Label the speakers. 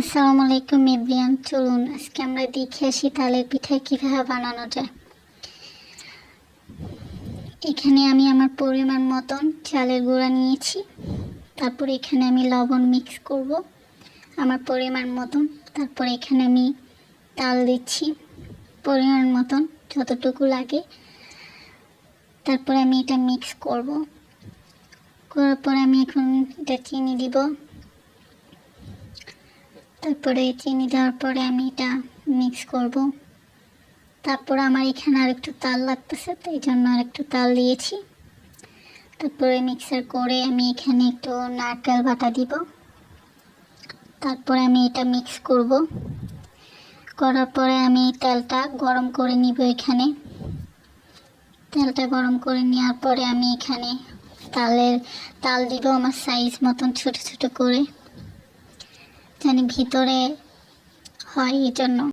Speaker 1: আসসালামু আলাইকুম এভরিয়ান, চলুন আজকে আমরা দেখে আসি তালের পিঠা কীভাবে বানানো যায়। এখানে আমি আমার পরিমাণ মতন চালের গুঁড়া নিয়েছি, তারপর এখানে আমি লবণ মিক্স করব। আমার পরিমাণ মতন, তারপর এখানে আমি তাল দিচ্ছি, পরিমাণ মতন যতটুকু লাগে। তারপরে আমি এটা মিক্স করব, করার পরে আমি এখন এটা চিনি দিব। তারপরে চিনি দেওয়ার পরে আমি এটা মিক্স করব। তারপর আমার এখানে আর একটু তাল লাগতেছে, তো এই জন্য আর একটু তাল দিয়েছি। তারপরে মিক্সার করে আমি এখানে একটু নারকেল বাটা দিব। তারপরে আমি এটা মিক্স করব। করার পরে আমি তেলটা গরম করে নিব এখানে। তেলটা গরম করে নেওয়ার পরে আমি এখানে তালের তাল দিব আমার সাইজ মতন ছোট ছোট করে। জানি ভিতরে হয় এই জন্য